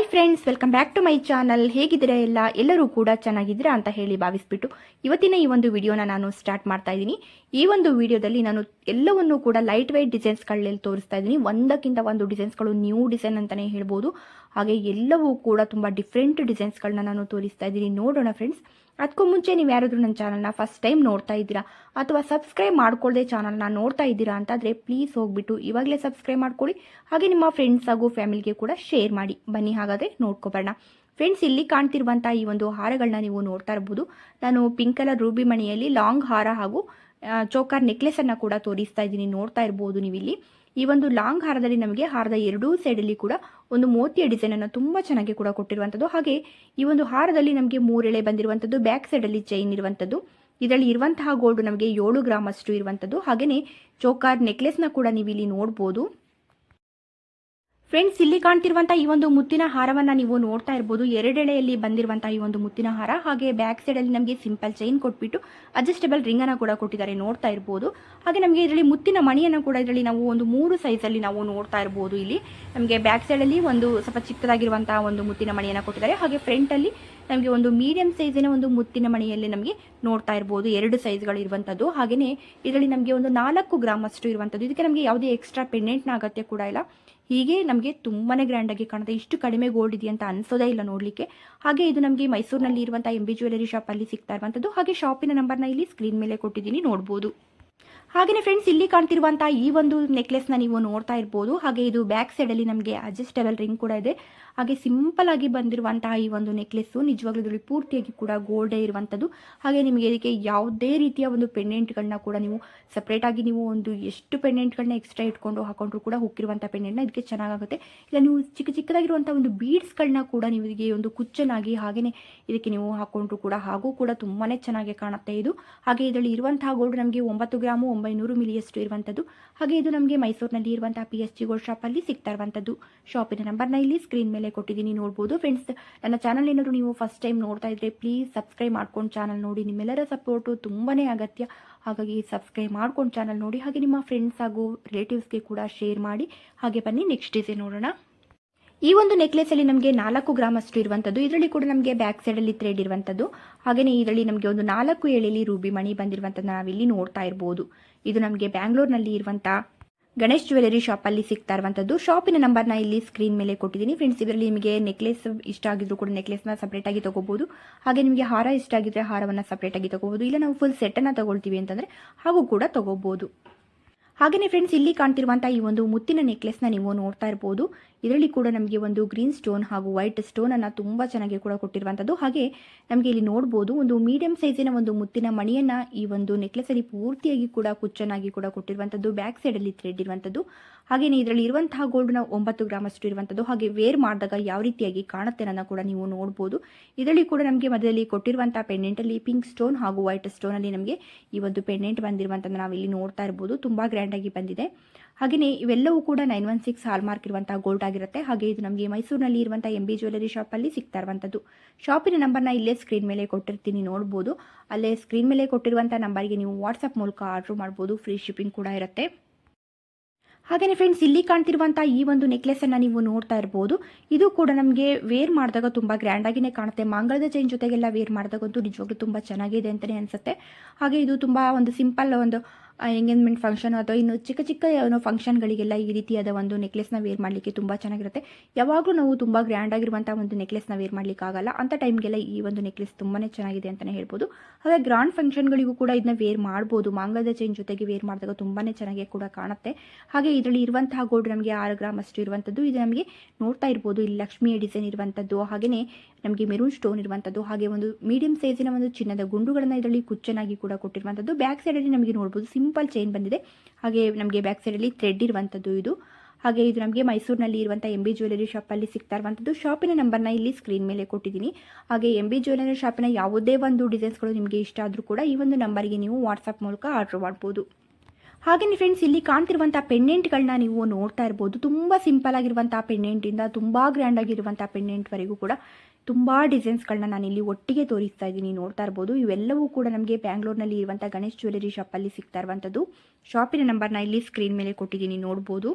Hi friends, welcome back to my channel. ಹೇಗಿದ್ದೀರಾ ಎಲ್ಲ? ಎಲ್ಲರೂ ಕೂಡ ಚೆನ್ನಾಗಿದ್ದೀರಾ ಅಂತ ಹೇಳಿ ಭಾವಿಸ್ಬಿಟ್ಟು ಇವತ್ತಿನ ಈ ಒಂದು ವಿಡಿಯೋನ ನಾನು ಸ್ಟಾರ್ಟ್ ಮಾಡ್ತಾ ಇದ್ದೀನಿ. ಈ ಒಂದು ವಿಡಿಯೋದಲ್ಲಿ ನಾನು ಎಲ್ಲವನ್ನೂ ಕೂಡ ಲೈಟ್ ವೈಟ್ ಡಿಸೈನ್ಸ್ಗಳಲ್ಲಿ ತೋರಿಸ್ತಾ ಇದ್ದೀನಿ. ಒಂದಕ್ಕಿಂತ ಒಂದು ಡಿಸೈನ್ಸ್ಗಳು ನ್ಯೂ ಡಿಸೈನ್ ಅಂತಲೇ ಹೇಳ್ಬೋದು. ಹಾಗೆ ಎಲ್ಲವೂ ಕೂಡ ತುಂಬ ಡಿಫ್ರೆಂಟ್ ಡಿಸೈನ್ಸ್ಗಳನ್ನ ನಾನು ತೋರಿಸ್ತಾ ಇದ್ದೀನಿ. ನೋಡೋಣ ಫ್ರೆಂಡ್ಸ್ ಅದಕ್ಕೂ ಮುಂಚೆ ನೀವು ಯಾರಾದರೂ ನನ್ನ ಚಾನಲ್ನ ಫಸ್ಟ್ ಟೈಮ್ ನೋಡ್ತಾ ಇದ್ದೀರಾ ಅಥವಾ ಸಬ್ಸ್ಕ್ರೈಬ್ ಮಾಡ್ಕೊಳ್ಳದೆ ಚಾನಲ್ನ ನೋಡ್ತಾ ಇದ್ದೀರಾ ಅಂತಾದರೆ ಪ್ಲೀಸ್ ಹೋಗ್ಬಿಟ್ಟು ಇವಾಗಲೇ ಸಬ್ಸ್ಕ್ರೈಬ್ ಮಾಡ್ಕೊಳ್ಳಿ. ಹಾಗೆ ನಿಮ್ಮ ಫ್ರೆಂಡ್ಸ್ ಹಾಗೂ ಫ್ಯಾಮಿಲಿಗೆ ಕೂಡ ಶೇರ್ ಮಾಡಿ. ಬನ್ನಿ ಹಾಗಾದರೆ ನೋಡ್ಕೊಬರೋಣ. ಫ್ರೆಂಡ್ಸ್ ಇಲ್ಲಿ ಕಾಣ್ತಿರುವಂಥ ಈ ಒಂದು ಹಾರಗಳನ್ನ ನೀವು ನೋಡ್ತಾ ಇರ್ಬೋದು. ನಾನು ಪಿಂಕ್ ಕಲರ್ ರೂಬಿ ಮಣಿಯಲ್ಲಿ ಲಾಂಗ್ ಹಾರ ಹಾಗೂ ಚೋಕರ್ ನೆಕ್ಲೆಸ್ ನೆಕ್ಲೆಸನ್ನು ಕೂಡ ತೋರಿಸ್ತಾ ಇದ್ದೀನಿ. ನೋಡ್ತಾ ಇರ್ಬೋದು ನೀವು ಇಲ್ಲಿ ಈ ಒಂದು ಲಾಂಗ್ ಹಾರದಲ್ಲಿ ನಮಗೆ ಹಾರದ ಎರಡೂ ಸೈಡಲ್ಲಿ ಕೂಡ ಒಂದು ಮೋತಿಯ ಡಿಸೈನ್ ಅನ್ನು ತುಂಬಾ ಚೆನ್ನಾಗಿ ಕೂಡ ಕೊಟ್ಟಿರುವಂಥದ್ದು ಹಾಗೆ ಈ ಒಂದು ಹಾರದಲ್ಲಿ ನಮಗೆ ಮೂರೆಳೆ ಬಂದಿರುವಂಥದ್ದು ಬ್ಯಾಕ್ ಸೈಡಲ್ಲಿ ಚೈನ್ ಇರುವಂಥದ್ದು ಇದರಲ್ಲಿ ಇರುವಂತಹ ಗೋಲ್ಡ್ ನಮಗೆ ಏಳು ಗ್ರಾಮ್ ಅಷ್ಟು ಇರುವಂಥದ್ದು ಹಾಗೆಯೇ ಚೋಕಾರ್ ನೆಕ್ಲೆಸ್ನ ಕೂಡ ನೀವು ಇಲ್ಲಿ ನೋಡ್ಬೋದು. ಫ್ರೆಂಡ್ಸ್ ಇಲ್ಲಿ ಕಾಣ್ತಿರುವಂತಹ ಈ ಒಂದು ಮುತ್ತಿನ ಹಾರವನ್ನ ನೀವು ನೋಡ್ತಾ ಇರ್ಬೋದು. ಎರಡೆಳೆಯಲ್ಲಿ ಬಂದಿರುವಂತಹ ಈ ಒಂದು ಮುತ್ತಿನ ಹಾರ, ಹಾಗೆ ಬ್ಯಾಕ್ ಸೈಡ್ ಅಲ್ಲಿ ನಮಗೆ ಸಿಂಪಲ್ ಚೈನ್ ಕೊಟ್ಬಿಟ್ಟು ಅಡ್ಜಸ್ಟೇಬಲ್ ರಿಂಗ್ ಅನ್ನ ಕೂಡ ಕೊಟ್ಟಿದ್ದಾರೆ ನೋಡ್ತಾ ಇರ್ಬೋದು. ಹಾಗೆ ನಮಗೆ ಇದರಲ್ಲಿ ಮುತ್ತಿನ ಮಣಿಯನ್ನು ಕೂಡ ಇದರಲ್ಲಿ ನಾವು ಒಂದು ಮೂರು ಸೈಜ್ ಅಲ್ಲಿ ನಾವು ನೋಡ್ತಾ ಇರ್ಬೋದು ಇಲ್ಲಿ. ನಮಗೆ ಬ್ಯಾಕ್ ಸೈಡ್ ಅಲ್ಲಿ ಒಂದು ಸ್ವಲ್ಪ ಚಿಕ್ಕದಾಗಿರುವಂತಹ ಒಂದು ಮುತ್ತಿನ ಮಣಿಯನ್ನು ಕೊಟ್ಟಿದ್ದಾರೆ. ಹಾಗೆ ಫ್ರಂಟ್ ಅಲ್ಲಿ ನಮಗೆ ಒಂದು ಮೀಡಿಯಂ ಸೈಜಿನ ಒಂದು ಮುತ್ತಿನ ಮಣಿಯಲ್ಲಿ ನಮಗೆ ನೋಡ್ತಾ ಇರ್ಬೋದು. ಎರಡು ಸೈಜ್ಗಳು ಇರುವಂಥದ್ದು ಹಾಗೆಯೇ ಇದರಲ್ಲಿ ನಮಗೆ ಒಂದು ನಾಲ್ಕು ಗ್ರಾಮ್ ಅಷ್ಟು ಇರುವಂಥದ್ದು ಇದಕ್ಕೆ ನಮಗೆ ಯಾವುದೇ ಎಕ್ಸ್ಟ್ರಾ ಪೆಂಡೆಂಟ್ನ ಅಗತ್ಯ ಕೂಡ ಇಲ್ಲ. ಹೀಗೆ ನಮಗೆ ತುಂಬಾನೇ ಗ್ರ್ಯಾಂಡ್ ಆಗಿ ಕಾಣುತ್ತೆ. ಇಷ್ಟು ಕಡಿಮೆ ಗೋಲ್ಡ್ ಇದೆ ಅಂತ ಅನ್ಸೋದೇ ಇಲ್ಲ ನೋಡಲಿಕ್ಕೆ. ಹಾಗೆ ಇದು ನಮಗೆ ಮೈಸೂರಿನಲ್ಲಿ ಇರುವಂತಹ ಎಂ ಬಿ ಜ್ಯುವೆಲರಿ ಶಾಪಲ್ಲಿ ಸಿಗ್ತಾ ಇರುವಂಥದ್ದು ಹಾಗೆ ಶಾಪಿನ ನಂಬರ್ನ ಇಲ್ಲಿ ಸ್ಕ್ರೀನ್ ಮೇಲೆ ಕೊಟ್ಟಿದ್ದೀನಿ ನೋಡ್ಬೋದು. ಹಾಗೆಯೇ ಫ್ರೆಂಡ್ಸ್ ಇಲ್ಲಿ ಕಾಣ್ತಿರುವಂತಹ ಈ ಒಂದು ನೆಕ್ಲೆಸ್ನ ನೀವು ನೋಡ್ತಾ ಇರ್ಬೋದು. ಹಾಗೆ ಇದು ಬ್ಯಾಕ್ ಸೈಡಲ್ಲಿ ನಮಗೆ ಅಡ್ಜಸ್ಟಬಲ್ ರಿಂಗ್ ಕೂಡ ಇದೆ. ಹಾಗೆ ಸಿಂಪಲ್ ಆಗಿ ಬಂದಿರುವಂತಹ ಈ ಒಂದು ನೆಕ್ಲೆಸ್ಸು ನಿಜವಾಗ್ಲೂ ಇದರಲ್ಲಿ ಪೂರ್ತಿಯಾಗಿ ಕೂಡ ಗೋಲ್ಡೇ ಇರುವಂಥದ್ದು ಹಾಗೆ ನಿಮಗೆ ಇದಕ್ಕೆ ಯಾವುದೇ ರೀತಿಯ ಒಂದು ಪೆಂಡೆಂಟ್ಗಳನ್ನ ಕೂಡ ನೀವು ಸಪ್ರೇಟ್ ಆಗಿ ನೀವು ಒಂದು ಎಷ್ಟು ಪೆಂಡೆಂಟ್ಗಳನ್ನ ಎಕ್ಸ್ಟ್ರಾ ಇಟ್ಕೊಂಡು ಹಾಕೊಂಡ್ರು ಕೂಡ ಹುಕ್ಕಿರುವಂಥ ಪೆಂಡೆಂಟ್ನ ಇದಕ್ಕೆ ಚೆನ್ನಾಗುತ್ತೆ ಇಲ್ಲ ನೀವು ಚಿಕ್ಕ ಚಿಕ್ಕದಾಗಿರುವಂಥ ಒಂದು ಬೀಡ್ಸ್ಗಳನ್ನ ಕೂಡ ನೀವು ಇದಕ್ಕೆ ಒಂದು ಕುಚ್ಚನಾಗಿ ಹಾಗೆಯೇ ಇದಕ್ಕೆ ನೀವು ಹಾಕೊಂಡ್ರು ಕೂಡ ಹಾಗೂ ಕೂಡ ತುಂಬಾನೇ ಚೆನ್ನಾಗಿ ಕಾಣುತ್ತೆ ಇದು. ಹಾಗೆ ಇದರಲ್ಲಿ ಇರುವಂತಹ ಗೋಲ್ಡ್ ನಮಗೆ ಒಂಬತ್ತು ಗ್ರಾಮು ಒಂಬೈನೂರು ಮಿಲಿಯಷ್ಟು ಇರುವಂಥದ್ದು ಹಾಗೆ ಇದು ನಮಗೆ ಮೈಸೂರಿನಲ್ಲಿ ಇರುವಂತಹ ಪಿ ಎಸ್ ಜಿ ಗೋಲ್ಡ್ ಶಾಪಲ್ಲಿ ಸಿಗ್ತಾ ಇರುವಂಥದ್ದು ಶಾಪಿನ ನಂಬರ್ನ ಇಲ್ಲಿ ಸ್ಕ್ರೀನ್ ಮೇಲೆ ಕೊಟ್ಟಿದ್ದೀನಿ, ನೋಡ್ಬೋದು. ಫ್ರೆಂಡ್ಸ್ ನನ್ನ ಚಾನಲ್ ಏನಾದರೂ ನೀವು ಫಸ್ಟ್ ಟೈಮ್ ನೋಡ್ತಾ ಇದ್ರೆ ಪ್ಲೀಸ್ ಸಬ್ಸ್ಕ್ರೈಬ್ ಮಾಡ್ಕೊಂಡು ಚಾನಲ್ ನೋಡಿ. ನಿಮ್ಮೆಲ್ಲರ ಸಪೋರ್ಟು ತುಂಬಾನೇ ಅಗತ್ಯ. ಹಾಗಾಗಿ ಸಬ್ಸ್ಕ್ರೈಬ್ ಮಾಡ್ಕೊಂಡು ಚಾನಲ್ ನೋಡಿ. ಹಾಗೆ ನಿಮ್ಮ ಫ್ರೆಂಡ್ಸ್ ಹಾಗೂ ರಿಲೇಟಿವ್ಸ್ಗೆ ಕೂಡ ಶೇರ್ ಮಾಡಿ. ಹಾಗೆ ಬನ್ನಿ ನೆಕ್ಸ್ಟ್ ಡಿಸೈನ್ ನೋಡೋಣ. ಈ ಒಂದು ನೆಕ್ಲೆಸಲ್ಲಿ ನಮಗೆ ನಾಲ್ಕು ಗ್ರಾಮ್ ಅಷ್ಟು ಇರುವಂಥದ್ದು ಇದರಲ್ಲಿ ಕೂಡ ನಮಗೆ ಬ್ಯಾಕ್ ಸೈಡ್ ಅಲ್ಲಿ ಥ್ರೆಡ್ ಇರುವಂಥದ್ದು ಹಾಗೆಯೇ ಇದರಲ್ಲಿ ನಮಗೆ ಒಂದು ನಾಲ್ಕು ಎಳೆಯಲ್ಲಿ ರೂಬಿ ಮಣಿ ಬಂದಿರುವಂಥದ್ದು ನಾವಿಲ್ಲಿ ನೋಡ್ತಾ ಇರ್ಬೋದು. ಇದು ನಮಗೆ ಬ್ಯಾಂಗ್ಳೂರ್ನಲ್ಲಿ ಇರುವಂಥ ಗಣೇಶ್ ಜ್ಯುವೆಲರಿ ಶಾಪಲ್ಲಿ ಸಿಗ್ತಾ ಇರುವಂಥದ್ದು ಶಾಪಿನ ನಂಬರ್ನ ಇಲ್ಲಿ ಸ್ಕ್ರೀನ್ ಮೇಲೆ ಕೊಟ್ಟಿದ್ದೀನಿ. ಫ್ರೆಂಡ್ಸ್, ಇದರಲ್ಲಿ ನಿಮಗೆ ನೆಕ್ಲೆಸ್ ಇಷ್ಟ ಆಗಿದ್ರು ಕೂಡ ನೆಕ್ಲೆಸ್ನ ಸಪ್ರೇಟಾಗಿ ತಗೋಬಹುದು. ಹಾಗೆ ನಿಮಗೆ ಹಾರ ಇಷ್ಟ ಆಗಿದ್ರೆ ಹಾರವನ್ನು ಸಪ್ರೇಟಾಗಿ ತಗೋಬಹುದು. ಇಲ್ಲ ನಾವು ಫುಲ್ ಸೆಟ್ಟನ್ನು ತಗೊಳ್ತೀವಿ ಅಂತಂದರೆ ಹಾಗೂ ಕೂಡ ತಗೋಬಹುದು. ಹಾಗೆಯೇ ಫ್ರೆಂಡ್ಸ್, ಇಲ್ಲಿ ಕಾಣ್ತಿರುವಂಥ ಈ ಒಂದು ಮುತ್ತಿನ ನೆಕ್ಲೆಸ್ನ ನೀವು ನೋಡ್ತಾ ಇರ್ಬೋದು. ಇದರಲ್ಲಿ ಕೂಡ ನಮಗೆ ಒಂದು ಗ್ರೀನ್ ಸ್ಟೋನ್ ಹಾಗೂ ವೈಟ್ ಸ್ಟೋನ್ ಸ್ಟೋನನ್ನು ತುಂಬ ಚೆನ್ನಾಗಿ ಕೂಡ ಕೊಟ್ಟಿರುವಂಥದ್ದು ಹಾಗೆ ನಮಗೆ ಇಲ್ಲಿ ನೋಡ್ಬೋದು ಒಂದು ಮೀಡಿಯಂ ಸೈಜಿನ ಒಂದು ಮುತ್ತಿನ ಮಣಿಯನ್ನು ಈ ಒಂದು ನೆಕ್ಲೆಸಲ್ಲಿ ಪೂರ್ತಿಯಾಗಿ ಕೂಡ ಕುಚ್ಚನಾಗಿ ಕೂಡ ಕೊಟ್ಟಿರುವಂಥದ್ದು ಬ್ಯಾಕ್ ಸೈಡಲ್ಲಿ ಥ್ರೆಡ್ ಇರುವಂಥದ್ದು ಹಾಗೆಯೇ ಇದರಲ್ಲಿ ಇರುವಂತಹ ಗೋಲ್ಡ್ನ ಒಂಬತ್ತು ಗ್ರಾಮ್ ಅಷ್ಟು ಇರುವಂಥದ್ದು ಹಾಗೆ ವೇರ್ ಮಾಡಿದಾಗ ಯಾವ ರೀತಿಯಾಗಿ ಕಾಣುತ್ತೆ ಅನ್ನೋ ಕೂಡ ನೀವು ನೋಡ್ಬೋದು. ಇದರಲ್ಲಿ ಕೂಡ ನಮಗೆ ಮಧ್ಯದಲ್ಲಿ ಕೊಟ್ಟಿರುವಂತಹ ಪೆಂಡೆಂಟಲ್ಲಿ ಪಿಂಕ್ ಸ್ಟೋನ್ ಹಾಗೂ ವೈಟ್ ಸ್ಟೋನಲ್ಲಿ ನಮಗೆ ಈ ಒಂದು ಪೆಂಡೆಂಟ್ ಬಂದಿರುವಂಥದ್ದು ನಾವು ಇಲ್ಲಿ ನೋಡ್ತಾ ತುಂಬ ಗ್ರ್ಯಾಂಡಾಗಿ ಬಂದಿದೆ. ಹಾಗೆಯೇ ಇವೆಲ್ಲವೂ ಕೂಡ nine one six hallmark ಇರುವಂತಹ ಗೋಲ್ಡ್ ಆಗಿರುತ್ತೆ. ಹಾಗೆ ಇದು ನಮಗೆ ಮೈಸೂರಿನಲ್ಲಿ ಇರುವಂಥ ಎಂ ಬಿ ಜ್ಯುವೆಲರಿ ಶಾಪಲ್ಲಿ ಸಿಗ್ತಾ ಇರುವಂಥದ್ದು. ಶಾಪಿನ ನಂಬರ್ನ ಇಲ್ಲೇ ಸ್ಕ್ರೀನ್ ಮೇಲೆ ಕೊಟ್ಟಿರ್ತೀನಿ, ನೋಡ್ಬೋದು. ಅಲ್ಲೇ ಸ್ಕ್ರೀನ್ ಮೇಲೆ ಕೊಟ್ಟಿರುವಂಥ ನಂಬರ್ಗೆ ನೀವು ವಾಟ್ಸಪ್ ಮೂಲಕ ಆರ್ಡರ್ ಮಾಡ್ಬೋದು ಫ್ರೀ ಶಿಪ್ಪಿಂಗ್ ಕೂಡ ಇರುತ್ತೆ. ಹಾಗೆಯೇ ಫ್ರೆಂಡ್ಸ್ ಇಲ್ಲಿ ಕಾಣ್ತಿರುವಂಥ ಈ ಒಂದು ನೆಕ್ಲೆಸನ್ನು ನೀವು ನೋಡ್ತಾ ಇರ್ಬೋದು. ಇದು ಕೂಡ ನಮಗೆ ವೇರ್ ಮಾಡಿದಾಗ ತುಂಬ ಗ್ರ್ಯಾಂಡಾಗಿನೇ ಕಾಣುತ್ತೆ. ಮಾಂಗಲ್ಯದ ಚೈನ್ ಜೊತೆಗೆಲ್ಲ ವೇರ್ ಮಾಡಿದಾಗಂತೂ ನಿಜವಾಗ್ಲೂ ತುಂಬ ಚೆನ್ನಾಗಿದೆ ಅಂತಲೇ ಅನಿಸುತ್ತೆ. ಹಾಗೆ ಇದು ತುಂಬ ಒಂದು ಸಿಂಪಲ್ ಒಂದು ಎಂಗೇಜ್ಮೆಂಟ್ ಫಂಕ್ಷನ್ ಅಥವಾ ಇನ್ನು ಚಿಕ್ಕ ಚಿಕ್ಕ ಏನೋ ಫಂಕ್ಷನ್ಗಳಿಗೆಲ್ಲ ಈ ರೀತಿಯಾದ ಒಂದು ನೆಕ್ಲೆಸ್ನ ವೇರ್ ಮಾಡಲಿಕ್ಕೆ ತುಂಬ ಚೆನ್ನಾಗಿರುತ್ತೆ. ಯಾವಾಗಲೂ ನಾವು ತುಂಬ ಗ್ರ್ಯಾಂಡ್ ಆಗಿರುವಂಥ ಒಂದು ನೆಕ್ಲೆಸ್ನ ವೇರ್ ಮಾಡಲಿಕ್ಕೆ ಆಗಲ್ಲ. ಅಂಥ ಟೈಮ್ಗೆಲ್ಲ ಈ ಒಂದು ನೆಕ್ಲೆಸ್ ತುಂಬಾ ಚೆನ್ನಾಗಿದೆ ಅಂತಲೇ ಹೇಳ್ಬೋದು. ಹಾಗೆ ಗ್ರ್ಯಾಂಡ್ ಫಂಕ್ಷನ್ಗಳಿಗೂ ಕೂಡ ಇದನ್ನ ವೇರ್ ಮಾಡ್ಬೋದು. ಮಾಂಗಲ್ಯ ಚೈನ್ ಜೊತೆಗೆ ವೇರ್ ಮಾಡಿದಾಗ ತುಂಬಾ ಚೆನ್ನಾಗಿ ಕೂಡ ಕಾಣುತ್ತೆ. ಹಾಗೆ ಇದರಲ್ಲಿ ಇರುವಂತಹ ಗೋಲ್ಡ್ ನಮಗೆ ಆರು ಗ್ರಾಮ್ ಅಷ್ಟು ಇರುವಂಥದ್ದು ಇದು ನಮಗೆ ನೋಡ್ತಾ ಇರ್ಬೋದು. ಇಲ್ಲಿ ಲಕ್ಷ್ಮಿಯ ಡಿಸೈನ್ ಇರುವಂಥದ್ದು ಹಾಗೆಯೇ ನಮಗೆ ಮೆರೂನ್ ಸ್ಟೋನ್ ಇರುವಂಥದ್ದು ಹಾಗೆ ಒಂದು ಮೀಡಿಯಂ ಸೈಜಿನ ಒಂದು ಚಿನ್ನದ ಗುಂಡುಗಳನ್ನು ಇದರಲ್ಲಿ ಕುಚ್ಚನಾಗಿ ಕೂಡ ಕೊಟ್ಟಿರುವಂಥದ್ದು ಬ್ಯಾಕ್ ಸೈಡಲ್ಲಿ ನಮಗೆ ನೋಡ್ಬೋದು ಸಿಂಪಲ್ ಚೈನ್ ಬಂದಿದೆ. ಹಾಗೆ ನಮಗೆ ಬ್ಯಾಕ್ ಸೈಡಲ್ಲಿ ಥ್ರೆಡ್ ಇರುವಂಥದ್ದು ಇದು. ಹಾಗೆ ಇದು ನಮಗೆ ಮೈಸೂರಿನಲ್ಲಿ ಇರುವಂಥ ಎಂ ಬಿ ಜ್ಯುವೆಲರಿ ಶಾಪಲ್ಲಿ ಸಿಗ್ತಾ ಇರುವಂಥದ್ದು ಶಾಪಿನ ನಂಬರ್ನ ಇಲ್ಲಿ ಸ್ಕ್ರೀನ್ ಮೇಲೆ ಕೊಟ್ಟಿದ್ದೀನಿ. ಹಾಗೆ ಎಂ ಬಿ ಜ್ಯುವೆಲರಿ ಶಾಪಿನ ಯಾವುದೇ ಒಂದು ಡಿಸೈನ್ಸ್ಗಳು ನಿಮಗೆ ಇಷ್ಟ ಆದರೂ ಕೂಡ ಈ ಒಂದು ನಂಬರ್ಗೆ ನೀವು ವಾಟ್ಸಪ್ ಮೂಲಕ ಆರ್ಡ್ರ್ ಮಾಡ್ಬೋದು. ಹಾಗೆಯೇ ಫ್ರೆಂಡ್ಸ್ ಇಲ್ಲಿ ಕಾಣ್ತಿರುವಂಥ ಪೆಂಡೆಂಟ್ಗಳನ್ನ ನೀವು ನೋಡ್ತಾ ಇರ್ಬೋದು. ತುಂಬಾ ಸಿಂಪಲ್ ಆಗಿರುವಂಥ ಪೆಂಡೆಂಟಿಂದ ತುಂಬ ಗ್ರ್ಯಾಂಡ್ ಆಗಿರುವಂಥ ಪೆಂಡೆಂಟ್ವರೆಗೂ ಕೂಡ ತುಂಬ ಡಿಸೈನ್ಸ್ಗಳನ್ನ ನಾನು ಇಲ್ಲಿ ಒಟ್ಟಿಗೆ ತೋರಿಸ್ತಾ ಇದ್ದೀನಿ. ನೋಡ್ತಾ ಇರ್ಬೋದು. ಇವೆಲ್ಲವೂ ಕೂಡ ನಮಗೆ ಬ್ಯಾಂಗ್ಳೂರ್ನಲ್ಲಿ ಇರುವಂಥ ಗಣೇಶ್ ಜ್ಯುವೆಲರಿ ಶಾಪಲ್ಲಿ ಸಿಗ್ತಾ ಇರುವಂಥದ್ದು ಶಾಪಿನ ನಂಬರ್ನ ಇಲ್ಲಿ ಸ್ಕ್ರೀನ್ ಮೇಲೆ ಕೊಟ್ಟಿದ್ದೀನಿ. ನೋಡ್ಬೋದು.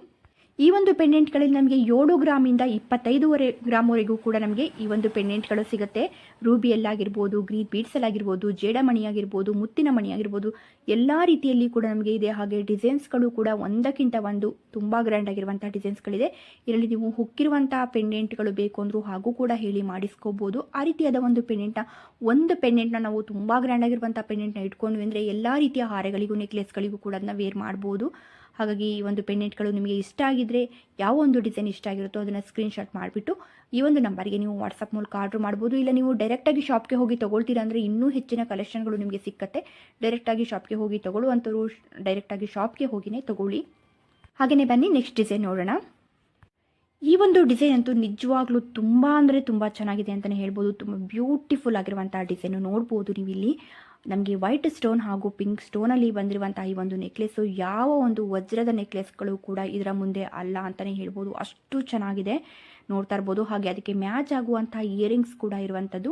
ಈ ಒಂದು ಪೆಂಡೆಂಟ್ಗಳಲ್ಲಿ ನಮಗೆ ಏಳು ಗ್ರಾಮಿಂದ ಇಪ್ಪತ್ತೈದುವರೆ ಗ್ರಾಮ್ವರೆಗೂ ಕೂಡ ನಮಗೆ ಈ ಒಂದು ಪೆಂಡೆಂಟ್ಗಳು ಸಿಗುತ್ತೆ. ರೂಬಿಯಲ್ಲಾಗಿರ್ಬೋದು ಗ್ರೀನ್ ಬೀಡ್ಸಲ್ಲಾಗಿರ್ಬೋದು ಜೇಡಮಣಿ ಆಗಿರ್ಬೋದು ಮುತ್ತಿನ ಮಣಿಯಾಗಿರ್ಬೋದು, ಎಲ್ಲ ರೀತಿಯಲ್ಲಿ ಕೂಡ ನಮಗೆ ಇದೆ. ಹಾಗೆ ಡಿಸೈನ್ಸ್ಗಳು ಕೂಡ ಒಂದಕ್ಕಿಂತ ಒಂದು ತುಂಬ ಗ್ರ್ಯಾಂಡ್ ಆಗಿರುವಂಥ ಡಿಸೈನ್ಸ್ಗಳಿದೆ. ಇದರಲ್ಲಿ ನೀವು ಹುಕ್ಕಿರುವಂಥ ಪೆಂಡೆಂಟ್ಗಳು ಬೇಕು ಅಂದರೂ ಹಾಗೂ ಕೂಡ ಹೇಳಿ ಮಾಡಿಸ್ಕೋಬೋದು. ಆ ರೀತಿಯಾದ ಒಂದು ಪೆಂಡೆಂಟ್ನ ಒಂದು ಪೆಂಡೆಂಟ್ನ ನಾವು ತುಂಬ ಗ್ರ್ಯಾಂಡ್ ಆಗಿರುವಂಥ ಪೆಂಡೆಂಟ್ನ ಇಟ್ಕೊಂಡ್ವಿ ಅಂದರೆ ಎಲ್ಲ ರೀತಿಯ ಹಾರಗಳಿಗೂ, ನೆಕ್ಲೆಸ್ಗಳಿಗೂ ಕೂಡ ಅದನ್ನ ವೇರ್ ಮಾಡ್ಬೋದು. ಹಾಗಾಗಿ ಈ ಒಂದು ಪೆಂಡೆಂಟ್ಗಳು ನಿಮಗೆ ಇಷ್ಟ ಆಗಿದ್ದರೆ ಯಾವ ಒಂದು ಡಿಸೈನ್ ಇಷ್ಟ ಆಗಿರುತ್ತೋ ಅದನ್ನು ಸ್ಕ್ರೀನ್ಶಾಟ್ ಮಾಡಿಬಿಟ್ಟು ಈ ಒಂದು ನಂಬರ್ಗೆ ನೀವು ವಾಟ್ಸಪ್ ಮೂಲಕ ಆರ್ಡ್ರ್ ಮಾಡ್ಬೋದು. ಇಲ್ಲ ನೀವು ಡೈರೆಕ್ಟಾಗಿ ಶಾಪ್ಗೆ ಹೋಗಿ ತೊಗೊಳ್ತೀರಾ ಅಂದರೆ ಇನ್ನೂ ಹೆಚ್ಚಿನ ಕಲೆಕ್ಷನ್ಗಳು ನಿಮಗೆ ಸಿಕ್ಕತ್ತೆ. ಡೈರೆಕ್ಟಾಗಿ ಶಾಪ್ಗೆ ಹೋಗಿ ತೊಗೊಳ್ಳುವಂಥವ್ರು ಡೈರೆಕ್ಟಾಗಿ ಶಾಪ್ಗೆ ಹೋಗಿನೇ ತೊಗೊಳ್ಳಿ. ಹಾಗೆಯೇ ಬನ್ನಿ, ನೆಕ್ಸ್ಟ್ ಡಿಸೈನ್ ನೋಡೋಣ. ಈ ಒಂದು ಡಿಸೈನ್ ಅಂತೂ ನಿಜವಾಗ್ಲೂ ತುಂಬ ಅಂದರೆ ತುಂಬ ಚೆನ್ನಾಗಿದೆ ಅಂತಲೇ ಹೇಳ್ಬೋದು. ತುಂಬ ಬ್ಯೂಟಿಫುಲ್ ಆಗಿರುವಂಥ ಡಿಸೈನು ನೋಡ್ಬೋದು ನೀವು ಇಲ್ಲಿ ನಮಗೆ ವೈಟ್ ಸ್ಟೋನ್ ಹಾಗೂ ಪಿಂಕ್ ಸ್ಟೋನಲ್ಲಿ ಬಂದಿರುವಂತಹ ಈ ಒಂದು ನೆಕ್ಲೆಸ್ಸು ಯಾವ ಒಂದು ವಜ್ರದ ನೆಕ್ಲೆಸ್ಗಳು ಕೂಡ ಇದರ ಮುಂದೆ ಅಲ್ಲ ಅಂತಲೇ ಹೇಳ್ಬೋದು. ಅಷ್ಟು ಚೆನ್ನಾಗಿದೆ. ನೋಡ್ತಾ ಇರ್ಬೋದು. ಹಾಗೆ ಅದಕ್ಕೆ ಮ್ಯಾಚ್ ಆಗುವಂತಹ ಇಯರಿಂಗ್ಸ್ ಕೂಡ ಇರುವಂಥದ್ದು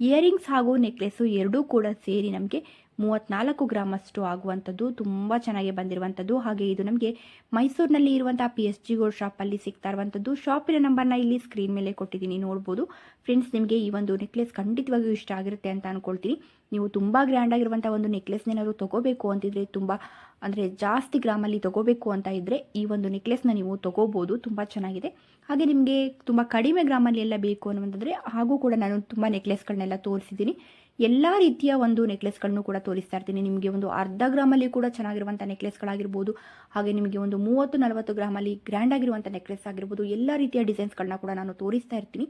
ಇಯರಿಂಗ್ಸ್ ಹಾಗೂ ನೆಕ್ಲೆಸ್ಸು ಎರಡೂ ಕೂಡ ಸೇರಿ ನಮಗೆ ಮೂವತ್ತ್ನಾಲ್ಕು ಗ್ರಾಮಷ್ಟು ಆಗುವಂಥದ್ದು ತುಂಬ ಚೆನ್ನಾಗಿ ಬಂದಿರುವಂಥದ್ದು. ಹಾಗೆ ಇದು ನಮಗೆ ಮೈಸೂರಿನಲ್ಲಿ ಇರುವಂಥ ಪಿ ಎಸ್ ಜಿ ಗೋಲ್ಡ್ ಶಾಪಲ್ಲಿ ಸಿಗ್ತಾ ಇರುವಂಥದ್ದು. ಶಾಪಿನ ನಂಬರ್ನ ಇಲ್ಲಿ ಸ್ಕ್ರೀನ್ ಮೇಲೆ ಕೊಟ್ಟಿದ್ದೀನಿ, ನೋಡ್ಬೋದು. ಫ್ರೆಂಡ್ಸ್ ನಿಮಗೆ ಈ ಒಂದು ನೆಕ್ಲೆಸ್ ಖಂಡಿತವಾಗಿಯೂ ಇಷ್ಟ ಆಗಿರುತ್ತೆ ಅಂತ ಅಂದ್ಕೊಳ್ತೀನಿ ನೀವು ತುಂಬ ಗ್ರ್ಯಾಂಡ್ ಆಗಿರುವಂಥ ಒಂದು ನೆಕ್ಲೆಸ್ನೇನಾದ್ರು ತೊಗೋಬೇಕು ಅಂತಿದ್ರೆ, ತುಂಬ ಅಂದರೆ ಜಾಸ್ತಿ ಗ್ರಾಮಲ್ಲಿ ತೊಗೋಬೇಕು ಅಂತ ಇದ್ದರೆ ಈ ಒಂದು ನೆಕ್ಲೆಸ್ನ ನೀವು ತೊಗೋಬೋದು. ತುಂಬ ಚೆನ್ನಾಗಿದೆ. ಹಾಗೆ ನಿಮಗೆ ತುಂಬ ಕಡಿಮೆ ಗ್ರಾಮಲ್ಲಿ ಎಲ್ಲ ಬೇಕು ಅನ್ನೋದಾದರೆ ಹಾಗೂ ಕೂಡ ನಾನು ತುಂಬ ನೆಕ್ಲೆಸ್ಗಳನ್ನೆಲ್ಲ ತೋರಿಸಿದ್ದೀನಿ. ಎಲ್ಲ ರೀತಿಯ ಒಂದು ನೆಕ್ಲೆಸ್ಗಳನ್ನು ಕೂಡ ತೋರಿಸ್ತಾ ಇರ್ತೀನಿ. ನಿಮಗೆ ಒಂದು ಅರ್ಧ ಗ್ರಾಮಲ್ಲಿ ಕೂಡ ಚೆನ್ನಾಗಿರುವಂಥ ನೆಕ್ಲೆಸ್ಗಳಾಗಿರ್ಬೋದು, ಹಾಗೆ ನಿಮಗೆ ಒಂದು ಮೂವತ್ತು ನಲವತ್ತು ಗ್ರಾಮಲ್ಲಿ ಗ್ರ್ಯಾಂಡ್ ಆಗಿರುವಂಥ ನೆಕ್ಲೆಸ್ ಆಗಿರ್ಬೋದು, ಎಲ್ಲ ರೀತಿಯ ಡಿಸೈನ್ಸ್ಗಳನ್ನ ಕೂಡ ನಾನು ತೋರಿಸ್ತಾ ಇರ್ತೀನಿ.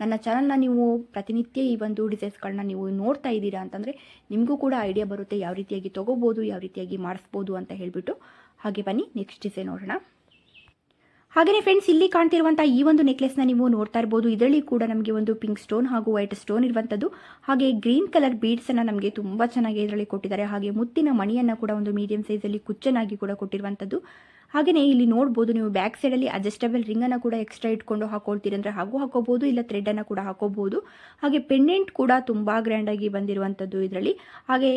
ನನ್ನ ಚಾನಲ್ನ ನೀವು ಪ್ರತಿನಿತ್ಯ ಈ ಒಂದು ಡಿಸೈನ್ಸ್ಗಳನ್ನ ನೀವು ನೋಡ್ತಾ ಇದ್ದೀರಾ ಅಂತಂದರೆ ನಿಮಗೂ ಕೂಡ ಐಡಿಯಾ ಬರುತ್ತೆ, ಯಾವ ರೀತಿಯಾಗಿ ತೊಗೋಬೋದು, ಯಾವ ರೀತಿಯಾಗಿ ಮಾಡಿಸ್ಬೋದು ಅಂತ ಹೇಳಿಬಿಟ್ಟು. ಹಾಗೆ ಬನ್ನಿ, ನೆಕ್ಸ್ಟ್ ಡಿಸೈನ್ ನೋಡೋಣ. ಹಾಗೆಯೇ ಫ್ರೆಂಡ್ಸ್ ಇಲ್ಲಿ ಕಾಣ್ತಿರುವಂತಹ ಈ ಒಂದು ನೆಕ್ಲೆಸ್ನ ನೀವು ನೋಡ್ತಾ ಇರ್ಬೋದು. ಇದರಲ್ಲಿ ಕೂಡ ನಮಗೆ ಒಂದು ಪಿಂಕ್ ಸ್ಟೋನ್ ಹಾಗೂ ವೈಟ್ ಸ್ಟೋನ್ ಇರುವಂಥದ್ದು. ಹಾಗೆ ಗ್ರೀನ್ ಕಲರ್ ಬೀಡ್ಸನ್ನು ನಮಗೆ ತುಂಬ ಚೆನ್ನಾಗಿ ಇದರಲ್ಲಿ ಕೊಟ್ಟಿದ್ದಾರೆ. ಹಾಗೆ ಮುತ್ತಿನ ಮಣಿಯನ್ನು ಕೂಡ ಒಂದು ಮೀಡಿಯಂ ಸೈಜಲ್ಲಿ ಕುಚ್ಚನಾಗಿ ಕೂಡ ಕೊಟ್ಟಿರುವಂಥದ್ದು. ಹಾಗೆಯೇ ಇಲ್ಲಿ ನೋಡ್ಬೋದು ನೀವು ಬ್ಯಾಕ್ ಸೈಡಲ್ಲಿ ಅಡ್ಜಸ್ಟಬಲ್ ರಿಂಗನ್ನು ಕೂಡ ಎಕ್ಸ್ಟ್ರಾ ಇಟ್ಕೊಂಡು ಹಾಕೊಳ್ತೀರಂದ್ರೆ ಹಾಗೂ ಹಾಕೋಬಹುದು ಇಲ್ಲ ಥ್ರೆಡನ್ನು ಕೂಡ ಹಾಕೋಬಹುದು ಹಾಗೆ ಪೆಂಡೆಂಟ್ ಕೂಡ ತುಂಬ ಗ್ರ್ಯಾಂಡಾಗಿ ಬಂದಿರುವಂಥದ್ದು ಇದರಲ್ಲಿ. ಹಾಗೆ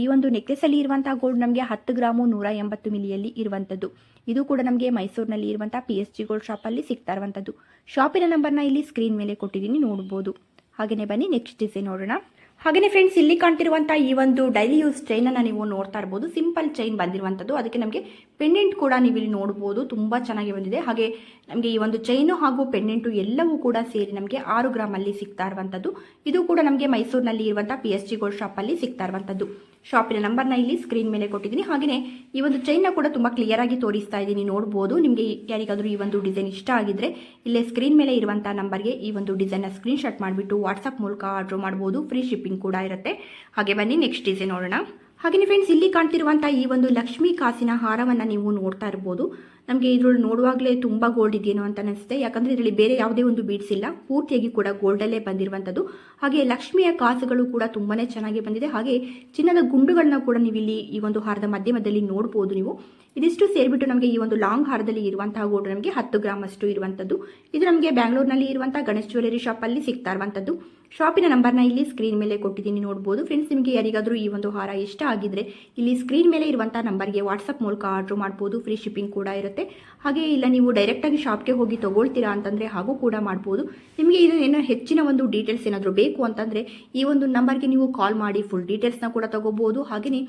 ಈ ಒಂದು ನೆಕ್ಲೆಸಲ್ಲಿ ಇರುವಂಥ ಗೋಲ್ಡ್ ನಮಗೆ ಹತ್ತು ಗ್ರಾಮು ನೂರ ಎಂಬತ್ತು ಮಿಲಿಯಲ್ಲಿ ಇರುವಂಥದ್ದು ಇದು ಕೂಡ ನಮಗೆ ಮೈಸೂರಿನಲ್ಲಿ ಇರುವಂಥ ಪಿ ಎಸ್ ಜಿ ಗೋಲ್ಡ್ ಶಾಪಲ್ಲಿ ಸಿಗ್ತಾ ಇರುವಂಥದ್ದು ಶಾಪಿನ ನಂಬರ್ನ ಇಲ್ಲಿ ಸ್ಕ್ರೀನ್ ಮೇಲೆ ಕೊಟ್ಟಿದ್ದೀನಿ, ನೋಡ್ಬೋದು. ಹಾಗೆಯೇ ಬನ್ನಿ ನೆಕ್ಸ್ಟ್ ಡಿಸೈನ್ ನೋಡೋಣ. ಹಾಗೆಯೇ ಫ್ರೆಂಡ್ಸ್ ಇಲ್ಲಿ ಕಾಣ್ತಿರುವಂಥ ಈ ಒಂದು ಡೈಲಿ ಯೂಸ್ ಚೈನನ್ನು ನೀವು ನೋಡ್ತಾ ಇರ್ಬೋದು. ಸಿಂಪಲ್ ಚೈನ್ ಬಂದಿರುವಂಥದ್ದು ಅದಕ್ಕೆ ನಮಗೆ ಪೆಂಡೆಂಟ್ ಕೂಡ ನೀವು ಇಲ್ಲಿ ನೋಡ್ಬೋದು. ತುಂಬ ಚೆನ್ನಾಗಿ ಬಂದಿದೆ. ಹಾಗೆ ನಮಗೆ ಈ ಒಂದು ಚೈನು ಹಾಗೂ ಪೆಂಡೆಂಟು ಎಲ್ಲವೂ ಕೂಡ ಸೇರಿ ನಮಗೆ ಆರು ಗ್ರಾಮಲ್ಲಿ ಸಿಗ್ತಾ ಇರುವಂಥದ್ದು ಇದು ಕೂಡ ನಮಗೆ ಮೈಸೂರಿನಲ್ಲಿ ಇರುವಂಥ ಪಿ ಎಸ್ ಜಿ ಗೋಲ್ಡ್ ಶಾಪಲ್ಲಿ ಸಿಗ್ತಾ ಇರುವಂಥದ್ದು ಶಾಪಿನ ನಂಬರ್ನ ಇಲ್ಲಿ ಸ್ಕ್ರೀನ್ ಮೇಲೆ ಕೊಟ್ಟಿದ್ದೀನಿ. ಹಾಗೆಯೇ ಈ ಒಂದು ಚೈನ್ನ ಕೂಡ ತುಂಬ ಕ್ಲಿಯರ್ ಆಗಿ ತೋರಿಸ್ತಾ ಇದ್ದೀನಿ. ನೋಡ್ಬೋದು. ನಿಮಗೆ ಯಾರಿಗಾದರೂ ಈ ಒಂದು ಡಿಸೈನ್ ಇಷ್ಟ ಆಗಿದ್ರೆ ಇಲ್ಲೇ ಸ್ಕ್ರೀನ್ ಮೇಲೆ ಇರುವಂಥ ನಂಬರ್ಗೆ ಈ ಒಂದು ಡಿಸೈನ್ನ ಸ್ಕ್ರೀನ್ಶಾಟ್ ಮಾಡಿಬಿಟ್ಟು ವಾಟ್ಸಪ್ ಮೂಲಕ ಆರ್ಡ್ರ್ ಮಾಡ್ಬೋದು. ಫ್ರೀ ಶಿಪ್ಪಿಂಗ್ ಕೂಡ ಇರುತ್ತೆ. ಹಾಗೆ ಬನ್ನಿ ನೆಕ್ಸ್ಟ್ ಡಿಸೈನ್ ನೋಡೋಣ. ಹಾಗೆಯೇ ಫ್ರೆಂಡ್ಸ್ ಇಲ್ಲಿ ಕಾಣ್ತಿರುವಂಥ ಈ ಒಂದು ಲಕ್ಷ್ಮಿ ಕಾಸಿನ ಹಾರವನ್ನು ನೀವು ನೋಡ್ತಾ ಇರ್ಬೋದು. ನಮಗೆ ಇದರಲ್ಲಿ ನೋಡುವಾಗಲೇ ತುಂಬ ಗೋಲ್ಡ್ ಇದೆಯೇನೋ ಅಂತ ಅನಿಸುತ್ತೆ. ಯಾಕಂದರೆ ಇದರಲ್ಲಿ ಬೇರೆ ಯಾವುದೇ ಒಂದು ಬೀಡ್ಸ್ ಇಲ್ಲ. ಪೂರ್ತಿಯಾಗಿ ಕೂಡ ಗೋಲ್ಡಲ್ಲೇ ಬಂದಿರುವಂಥದ್ದು ಹಾಗೆ ಲಕ್ಷ್ಮಿಯ ಕಾಸುಗಳು ಕೂಡ ತುಂಬಾ ಚೆನ್ನಾಗಿ ಬಂದಿದೆ. ಹಾಗೆ ಚಿನ್ನದ ಗುಂಡುಗಳನ್ನ ಕೂಡ ನೀವು ಇಲ್ಲಿ ಈ ಒಂದು ಹಾರದ ಮಧ್ಯಮದಲ್ಲಿ ನೋಡ್ಬೋದು ನೀವು. ಇದಿಷ್ಟು ಸೇರಿಬಿಟ್ಟು ನಮಗೆ ಈ ಒಂದು ಲಾಂಗ್ ಹಾರದಲ್ಲಿ ಇರುವಂತಹ ಗೋಲ್ಡ್ ನಮಗೆ ಹತ್ತು ಗ್ರಾಮ್ ಅಷ್ಟು ಇರುವಂಥದ್ದು ಇದು ನಮಗೆ ಬ್ಯಾಂಗ್ಳೂರ್ನಲ್ಲಿ ಇರುವಂಥ ಗಣೇಶ್ ಜ್ಯುವೆಲರಿ ಶಾಪಲ್ಲಿ ಸಿಗ್ತಾ ಇರುವಂಥದ್ದು ಶಾಪಿನ ನಂಬರ್ನ ಇಲ್ಲಿ ಸ್ಕ್ರೀನ್ ಮೇಲೆ ಕೊಟ್ಟಿದ್ದೀನಿ, ನೋಡ್ಬೋದು. ಫ್ರೆಂಡ್ಸ್ ನಿಮಗೆ ಯಾರಿಗಾದರೂ ಈ ಒಂದು ಹಾರ ಇಷ್ಟ ಆಗಿದ್ರೆ ಇಲ್ಲಿ ಸ್ಕ್ರೀನ್ ಮೇಲೆ ಇರುವಂಥ ನಂಬರ್ಗೆ ವಾಟ್ಸಪ್ ಮೂಲಕ ಆರ್ಡ್ರ್ ಮಾಡ್ಬೋದು. ಫ್ರೀ ಶಿಪ್ಪಿಂಗ್ ಕೂಡ ಇರುತ್ತೆ. ಹಾಗೆ ಇಲ್ಲ, ನೀವು ಡೈರೆಕ್ಟಾಗಿ ಶಾಪ್ಗೆ ಹೋಗಿ ತೊಗೊಳ್ತೀರಾ ಅಂತಂದರೆ ಹಾಗೂ ಕೂಡ ಮಾಡ್ಬೋದು. ನಿಮಗೆ ಏನೋ ಹೆಚ್ಚಿನ ಒಂದು ಡೀಟೇಲ್ಸ್ ಏನಾದರೂ ಬೇಕು ಅಂತಂದರೆ ಈ ಒಂದು ನಂಬರ್ಗೆ ನೀವು ಕಾಲ್ ಮಾಡಿ ಫುಲ್ ಡೀಟೇಲ್ಸ್ನ ಕೂಡ ತೊಗೋಬೋದು. ಹಾಗೆಯೇ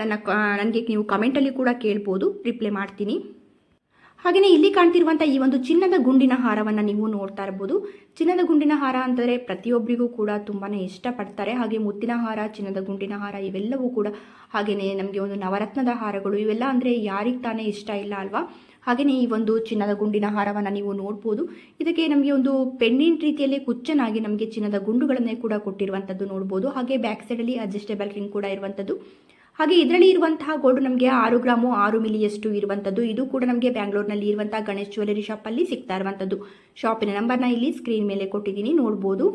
ನನ್ನ ನನಗೆ ನೀವು ಕಮೆಂಟಲ್ಲಿ ಕೂಡ ಕೇಳ್ಬೋದು. ರಿಪ್ಲೈ ಮಾಡ್ತೀನಿ. ಹಾಗೆಯೇ ಇಲ್ಲಿ ಕಾಣ್ತಿರುವಂಥ ಈ ಒಂದು ಚಿನ್ನದ ಗುಂಡಿನ ಹಾರವನ್ನು ನೀವು ನೋಡ್ತಾ ಇರ್ಬೋದು. ಚಿನ್ನದ ಗುಂಡಿನ ಹಾರ ಅಂತಂದರೆ ಪ್ರತಿಯೊಬ್ಬರಿಗೂ ಕೂಡ ತುಂಬಾ ಇಷ್ಟಪಡ್ತಾರೆ. ಹಾಗೆ ಮುತ್ತಿನ ಹಾರ, ಚಿನ್ನದ ಗುಂಡಿನ ಹಾರ ಇವೆಲ್ಲವೂ ಕೂಡ ಹಾಗೆಯೇ ನಮಗೆ ಒಂದು ನವರತ್ನದ ಹಾರಗಳು ಇವೆಲ್ಲ ಅಂದರೆ ಯಾರಿಗೆ ತಾನೇ ಇಷ್ಟ ಇಲ್ಲ ಅಲ್ವಾ? ಹಾಗೆಯೇ ಈ ಒಂದು ಚಿನ್ನದ ಗುಂಡಿನ ಹಾರವನ್ನು ನೀವು ನೋಡ್ಬೋದು. ಇದಕ್ಕೆ ನಮಗೆ ಒಂದು ಪೆಂಡೆಂಟ್ ರೀತಿಯಲ್ಲಿ ಕುಚ್ಚನಾಗಿ ನಮಗೆ ಚಿನ್ನದ ಗುಂಡುಗಳನ್ನೇ ಕೂಡ ಕೊಟ್ಟಿರುವಂಥದ್ದು ನೋಡ್ಬೋದು. ಹಾಗೆ ಬ್ಯಾಕ್ ಸೈಡಲ್ಲಿ ಅಡ್ಜಸ್ಟೇಬಲ್ ರಿಂಗ್ ಕೂಡ ಇರುವಂಥದ್ದು ಹಾಗೆ ಇದರಲ್ಲಿ ಇರುವಂತಹ ಗೋಲ್ಡ್ ನಮಗೆ ಆರು ಗ್ರಾಮು ಆರು ಮಿಲಿಯಷ್ಟು ಇರುವಂಥದ್ದು ಇದು ಕೂಡ ನಮಗೆ ಬ್ಯಾಂಗ್ಳೂರ್ನಲ್ಲಿ ಇರುವಂತಹ ಗಣೇಶ್ ಜ್ಯುವೆಲರಿ ಶಾಪಲ್ಲಿ ಸಿಗ್ತಾ ಇರುವಂಥದ್ದು ಶಾಪಿನ ನಂಬರ್ನ ಇಲ್ಲಿ ಸ್ಕ್ರೀನ್ ಮೇಲೆ ಕೊಟ್ಟಿದ್ದೀನಿ, ನೋಡ್ಬೋದು.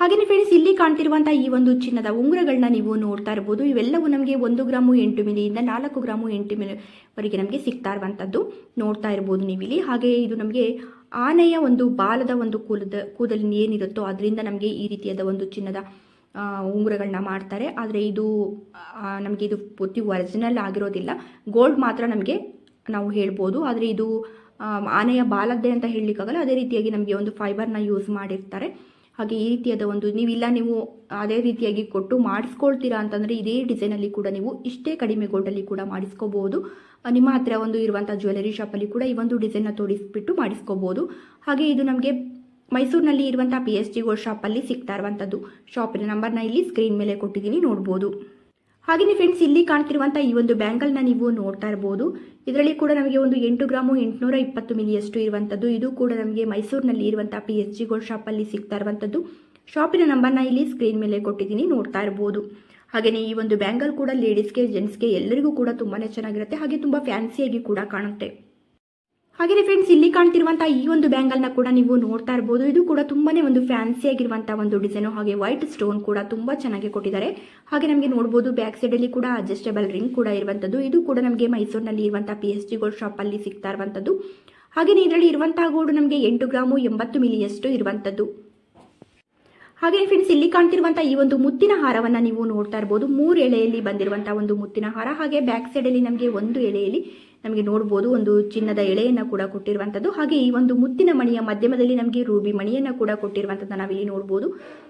ಹಾಗೆಯೇ ಫ್ರೆಂಡ್ಸ್ ಇಲ್ಲಿ ಕಾಣ್ತಿರುವಂಥ ಈ ಒಂದು ಚಿನ್ನದ ಉಂಗುರಗಳನ್ನ ನೀವು ನೋಡ್ತಾ ಇರ್ಬೋದು. ಇವೆಲ್ಲವೂ ನಮಗೆ ಒಂದು ಗ್ರಾಮು ಎಂಟು ಮಿಲಿಯಿಂದ ನಾಲ್ಕು ಗ್ರಾಮು ಎಂಟು ಮಿಲಿವರೆಗೆ ನಮಗೆ ಸಿಗ್ತಾ ಇರುವಂಥದ್ದು ನೋಡ್ತಾ ಇರ್ಬೋದು ನೀವು ಇಲ್ಲಿ ಹಾಗೆ ಇದು ನಮಗೆ ಆನೆಯ ಒಂದು ಬಾಲದ ಒಂದು ಕೂಲದ ಕೂದಲಿನ ಏನಿರುತ್ತೋ ಅದರಿಂದ ನಮಗೆ ಈ ರೀತಿಯಾದ ಒಂದು ಚಿನ್ನದ ಉಂಗುರಗಳನ್ನ ಮಾಡ್ತಾರೆ. ಆದರೆ ಇದು ನಮಗೆ ಇದು ಪೂರ್ತಿ ಒರಿಜಿನಲ್ ಆಗಿರೋದಿಲ್ಲ. ಗೋಲ್ಡ್ ಮಾತ್ರ ನಮಗೆ ನಾವು ಹೇಳ್ಬೋದು. ಆದರೆ ಇದು ಆನೆಯ ಬಾಲದ್ದೆ ಅಂತ ಹೇಳಲಿಕ್ಕಾಗಲ್ಲ. ಅದೇ ರೀತಿಯಾಗಿ ನಮಗೆ ಒಂದು ಫೈಬರ್ನ ಯೂಸ್ ಮಾಡಿರ್ತಾರೆ. ಹಾಗೆ ಈ ರೀತಿಯಾದ ಒಂದು, ನೀವಿಲ್ಲ, ನೀವು ಅದೇ ರೀತಿಯಾಗಿ ಕೊಟ್ಟು ಮಾಡಿಸ್ಕೊಳ್ತೀರಾ ಅಂತಂದರೆ ಇದೇ ಡಿಸೈನಲ್ಲಿ ಕೂಡ ನೀವು ಇಷ್ಟೇ ಕಡಿಮೆ ಗೋಲ್ಡಲ್ಲಿ ಕೂಡ ಮಾಡಿಸ್ಕೋಬೋದು. ನಿಮ್ಮ ಹತ್ರ ಒಂದು ಇರುವಂಥ ಜ್ಯುವೆಲರಿ ಶಾಪಲ್ಲಿ ಕೂಡ ಈ ಒಂದು ಡಿಸೈನ್ನ ತೋರಿಸ್ಬಿಟ್ಟು ಮಾಡಿಸ್ಕೋಬೋದು. ಹಾಗೆ ಇದು ನಮಗೆ ಮೈಸೂರಿನಲ್ಲಿ ಇರುವಂಥ ಪಿ ಎಸ್ ಜಿ ಗೋಲ್ಡ್ ಶಾಪಲ್ಲಿ ಸಿಗ್ತಾ ಇರುವಂಥದ್ದು ಶಾಪಿನ ನಂಬರ್ನ ಇಲ್ಲಿ ಸ್ಕ್ರೀನ್ ಮೇಲೆ ಕೊಟ್ಟಿದ್ದೀನಿ, ನೋಡ್ಬೋದು. ಹಾಗೆಯೇ ಫ್ರೆಂಡ್ಸ್ ಇಲ್ಲಿ ಕಾಣ್ತಿರುವಂಥ ಈ ಒಂದು ಬ್ಯಾಂಗಲ್ನ ನೀವು ನೋಡ್ತಾ ಇರ್ಬೋದು. ಇದರಲ್ಲಿ ಕೂಡ ನಮಗೆ ಒಂದು ಎಂಟು ಗ್ರಾಮು ಎಂಟುನೂರ ಇಪ್ಪತ್ತು ಮಿಲಿಯಷ್ಟು ಇರುವಂಥದ್ದು ಇದು ಕೂಡ ನಮಗೆ ಮೈಸೂರಿನಲ್ಲಿ ಇರುವಂಥ ಪಿ ಎಸ್ ಜಿ ಗೋಲ್ಡ್ ಶಾಪಲ್ಲಿ ಸಿಗ್ತಾ ಇರುವಂಥದ್ದು ಶಾಪಿನ ನಂಬರ್ನ ಇಲ್ಲಿ ಸ್ಕ್ರೀನ್ ಮೇಲೆ ಕೊಟ್ಟಿದ್ದೀನಿ, ನೋಡ್ತಾ ಇರ್ಬೋದು. ಹಾಗೆಯೇ ಈ ಒಂದು ಬ್ಯಾಂಗಲ್ ಕೂಡ ಲೇಡೀಸ್ಗೆ ಜೆಂಟ್ಸ್ಗೆ ಎಲ್ಲರಿಗೂ ಕೂಡ ತುಂಬಾ ಚೆನ್ನಾಗಿರುತ್ತೆ. ಹಾಗೆ ತುಂಬ ಫ್ಯಾನ್ಸಿಯಾಗಿ ಕೂಡ ಕಾಣುತ್ತೆ. ಹಾಗೆಯೇ ಫ್ರೆಂಡ್ಸ್ ಇಲ್ಲಿ ಕಾಣ್ತಿರುವಂಥ ಈ ಒಂದು ಬ್ಯಾಂಗಲ್ನ ಕೂಡ ನೀವು ನೋಡ್ತಾ ಇರ್ಬೋದು. ಇದು ಕೂಡ ತುಂಬಾನೇ ಒಂದು ಫ್ಯಾನ್ಸಿ ಆಗಿರುವಂತಹ ಒಂದು ಡಿಸೈನು ಹಾಗೆ ವೈಟ್ ಸ್ಟೋನ್ ಕೂಡ ತುಂಬಾ ಚೆನ್ನಾಗಿ ಕೊಟ್ಟಿದ್ದಾರೆ. ಹಾಗೆ ನಮಗೆ ನೋಡಬಹುದು ಬ್ಯಾಕ್ ಸೈಡ್ ಅಲ್ಲಿ ಕೂಡ ಅಡ್ಜಸ್ಟೇಬಲ್ ರಿಂಗ್ ಕೂಡ ಇರುವಂತದ್ದು ಇದು ಕೂಡ ನಮಗೆ ಮೈಸೂರಿನಲ್ಲಿ ಇರುವಂತಹ ಪಿ ಎಸ್ ಜಿ ಗೋಲ್ಡ್ ಶಾಪಲ್ಲಿ ಸಿಗ್ತಾ ಇರುವಂತದ್ದು ಹಾಗೆಯೇ ಇದರಲ್ಲಿ ಇರುವಂತಹ ಗೋಲ್ಡ್ ನಮಗೆ ಎಂಟು ಗ್ರಾಮು ಎಂಬತ್ತು ಮಿಲಿಯಷ್ಟು ಇರುವಂತದ್ದು ಹಾಗೆ ಫ್ರೆಂಡ್ಸ್ ಇಲ್ಲಿ ಕಾಣ್ತಿರುವಂತಹ ಈ ಒಂದು ಮುತ್ತಿನ ಹಾರವನ್ನ ನೀವು ನೋಡ್ತಾ ಇರ್ಬೋದು. ಮೂರು ಎಳೆಯಲ್ಲಿ ಬಂದಿರುವಂತಹ ಒಂದು ಮುತ್ತಿನ ಹಾರ. ಹಾಗೆ ಬ್ಯಾಕ್ ಸೈಡ್ ಅಲ್ಲಿ ನಮಗೆ ಒಂದು ಎಳೆಯಲ್ಲಿ ನಮಗೆ ನೋಡ್ಬೋದು ಒಂದು ಚಿನ್ನದ ಎಳೆಯನ್ನು ಕೂಡ ಕೊಟ್ಟಿರುವಂಥದ್ದು ಹಾಗೆ ಈ ಒಂದು ಮುತ್ತಿನ ಮಣಿಯ ಮಧ್ಯಮದಲ್ಲಿ ನಮಗೆ ರೂಬಿ ಮಣಿಯನ್ನು ಕೂಡ ಕೊಟ್ಟಿರುವಂಥದ್ದು ನಾವಿಲ್ಲಿ ನೋಡ್ಬೋದು.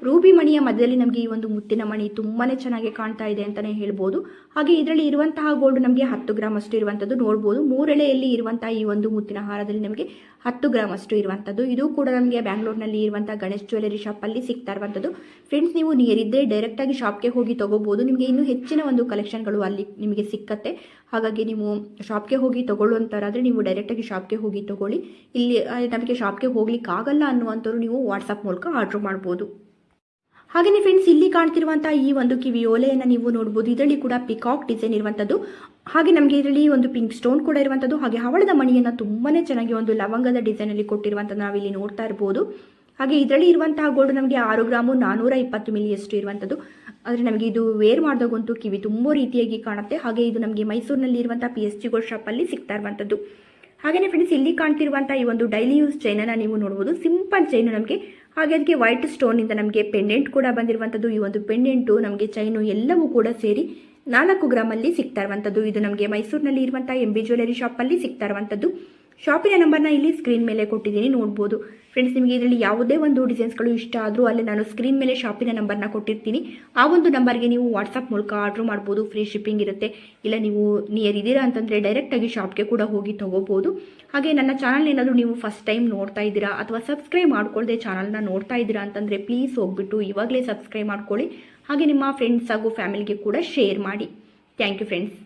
ರೂಬಿ ಮಣಿಯ ಮಧ್ಯದಲ್ಲಿ ನಮಗೆ ಈ ಒಂದು ಮುತ್ತಿನ ಮಣಿ ತುಂಬಾ ಚೆನ್ನಾಗಿ ಕಾಣ್ತಾ ಇದೆ ಅಂತಲೇ ಹೇಳ್ಬೋದು. ಹಾಗೆ ಇದರಲ್ಲಿ ಇರುವಂತಹ ಗೋಲ್ಡ್ ನಮಗೆ ಹತ್ತು ಗ್ರಾಮ್ ಅಷ್ಟು ಇರುವಂಥದ್ದು ನೋಡ್ಬೋದು. ಮೂರೆಳೆಯಲ್ಲಿ ಇರುವಂತಹ ಈ ಒಂದು ಮುತ್ತಿನ ಹಾರದಲ್ಲಿ ನಮಗೆ ಹತ್ತು ಗ್ರಾಮ್ ಅಷ್ಟು ಇರುವಂಥದ್ದು ಇದು ಕೂಡ ನಮಗೆ ಬ್ಯಾಂಗ್ಳೂರ್ನಲ್ಲಿ ಇರುವಂಥ ಗಣೇಶ್ ಜ್ಯುವೆಲರಿ ಶಾಪಲ್ಲಿ ಸಿಗ್ತಾ ಇರುವಂಥದ್ದು ಫ್ರೆಂಡ್ಸ್ ನೀವು ನಿಯರ್ ಇದ್ದರೆ ಡೈರೆಕ್ಟಾಗಿ ಶಾಪ್ಗೆ ಹೋಗಿ ತಗೋಬಹುದು ನಿಮಗೆ ಇನ್ನೂ ಹೆಚ್ಚಿನ ಒಂದು ಕಲೆಕ್ಷನ್ಗಳು ಅಲ್ಲಿ ನಿಮಗೆ ಸಿಕ್ಕತ್ತೆ. ಹಾಗಾಗಿ ನೀವು ಶಾಪ್ಗೆ ಹೋಗಿ ತೊಗೊಳ್ಳುವಂಥರಾದರೆ ನೀವು ಡೈರೆಕ್ಟಾಗಿ ಶಾಪ್ಗೆ ಹೋಗಿ ತೊಗೊಳ್ಳಿ. ಇಲ್ಲಿ ನಮಗೆ ಶಾಪ್ಗೆ ಹೋಗ್ಲಿಕ್ಕೆ ಆಗಲ್ಲ ಅನ್ನುವಂಥವ್ರು ನೀವು ವಾಟ್ಸಪ್ ಮೂಲಕ ಆರ್ಡ್ರ್ ಮಾಡ್ಬೋದು. ಹಾಗೆಯೇ ಫ್ರೆಂಡ್ಸ್ ಇಲ್ಲಿ ಕಾಣ್ತಿರುವಂಥ ಈ ಒಂದು ಕಿವಿ ಓಲೆಯನ್ನು ನೀವು ನೋಡ್ಬೋದು. ಇದರಲ್ಲಿ ಕೂಡ ಪಿಕಾಕ್ ಡಿಸೈನ್ ಇರುವಂಥದ್ದು. ಹಾಗೆ ನಮಗೆ ಇದರಲ್ಲಿ ಒಂದು ಪಿಂಕ್ ಸ್ಟೋನ್ ಕೂಡ ಇರುವಂಥದ್ದು. ಹಾಗೆ ಹವಳದ ಮಣಿಯನ್ನು ತುಂಬಾ ಚೆನ್ನಾಗಿ ಒಂದು ಲವಂಗದ ಡಿಸೈನಲ್ಲಿ ಕೊಟ್ಟಿರುವಂಥದ್ದು ನಾವಿಲ್ಲಿ ನೋಡ್ತಾ ಇರ್ಬೋದು. ಹಾಗೆ ಇದರಲ್ಲಿ ಇರುವಂತಹ ಗೋಲ್ಡ್ ನಮಗೆ ಆರು ಗ್ರಾಮು ನಾನ್ನೂರ ಇಪ್ಪತ್ತು ಮಿಲಿಯಷ್ಟು ಇರುವಂಥದ್ದು ಆದರೆ ನಮಗೆ ಇದು ವೇರ್ ಮಾಡಿದಾಗಂತೂ ಕಿವಿ ತುಂಬ ರೀತಿಯಾಗಿ ಕಾಣುತ್ತೆ. ಹಾಗೆ ಇದು ನಮಗೆ ಮೈಸೂರಿನಲ್ಲಿ ಇರುವಂಥ ಪಿ ಎಸ್ ಜಿ ಗೋಲ್ಡ್ ಶಾಪಲ್ಲಿ ಸಿಗ್ತಾ ಇರುವಂಥದ್ದು ಹಾಗೆಯೇ ಫ್ರೆಂಡ್ಸ್ ಇಲ್ಲಿ ಕಾಣ್ತಿರುವಂಥ ಈ ಒಂದು ಡೈಲಿ ಯೂಸ್ ಚೈನನ್ನು ನೀವು ನೋಡ್ಬೋದು. ಸಿಂಪಲ್ ಚೈನು ನಮಗೆ. ಹಾಗೆ ಅದಕ್ಕೆ ವೈಟ್ ಸ್ಟೋನಿಂದ ನಮಗೆ ಪೆಂಡೆಂಟ್ ಕೂಡ ಬಂದಿರುವಂಥದ್ದು ಈ ಒಂದು ಪೆಂಡೆಂಟು ನಮಗೆ ಚೈನು ಎಲ್ಲವೂ ಕೂಡ ಸೇರಿ ನಾಲ್ಕು ಗ್ರಾಮಲ್ಲಿ ಸಿಗ್ತಾ ಇರುವಂಥದ್ದು ಇದು ನಮಗೆ ಮೈಸೂರಿನಲ್ಲಿ ಇರುವಂಥ ಎಂ ಬಿ ಜ್ಯುವೆಲರಿ ಶಾಪಲ್ಲಿ ಸಿಗ್ತಾ ಇರುವಂಥದ್ದು ಶಾಪಿನ ನಂಬರ್ನ ಇಲ್ಲಿ ಸ್ಕ್ರೀನ್ ಮೇಲೆ ಕೊಟ್ಟಿದ್ದೀನಿ, ನೋಡ್ಬೋದು. ಫ್ರೆಂಡ್ಸ್ ನಿಮಗೆ ಇದರಲ್ಲಿ ಯಾವುದೇ ಒಂದು ಡಿಸೈನ್ಸ್ಗಳು ಇಷ್ಟ ಆದರೂ ಅಲ್ಲಿ ನಾನು ಸ್ಕ್ರೀನ್ ಮೇಲೆ ಶಾಪಿನ ನಂಬರ್ನ ಕೊಟ್ಟಿರ್ತೀನಿ. ಆ ಒಂದು ನಂಬರ್ಗೆ ನೀವು ವಾಟ್ಸಪ್ ಮೂಲಕ ಆರ್ಡ್ರ್ ಮಾಡ್ಬೋದು ಫ್ರೀ ಶಿಪ್ಪಿಂಗ್ ಇರುತ್ತೆ. ಇಲ್ಲ ನೀವು ನಿಯರ್ ಇದ್ದೀರಾ ಅಂತಂದರೆ ಡೈರೆಕ್ಟಾಗಿ ಶಾಪ್ಗೆ ಕೂಡ ಹೋಗಿ ತೊಗೋಬೋದು. ಹಾಗೆ ನನ್ನ ಚಾನಲ್ ಏನಾದರೂ ನೀವು ಫಸ್ಟ್ ಟೈಮ್ ನೋಡ್ತಾ ಇದ್ದೀರಾ ಅಥವಾ ಸಬ್ಸ್ಕ್ರೈಬ್ ಮಾಡ್ಕೊಳ್ಳದೆ ಚಾನಲ್ನ ನೋಡ್ತಾ ಇದ್ದೀರಾ ಅಂತಂದರೆ ಪ್ಲೀಸ್ ಹೋಗ್ಬಿಟ್ಟು ಇವಾಗಲೇ ಸಬ್ಸ್ಕ್ರೈಬ್ ಮಾಡ್ಕೊಳ್ಳಿ. ಹಾಗೆ ನಿಮ್ಮ ಫ್ರೆಂಡ್ಸ್ ಹಾಗೂ ಫ್ಯಾಮಿಲಿಗೆ ಕೂಡ ಶೇರ್ ಮಾಡಿ. Thank you friends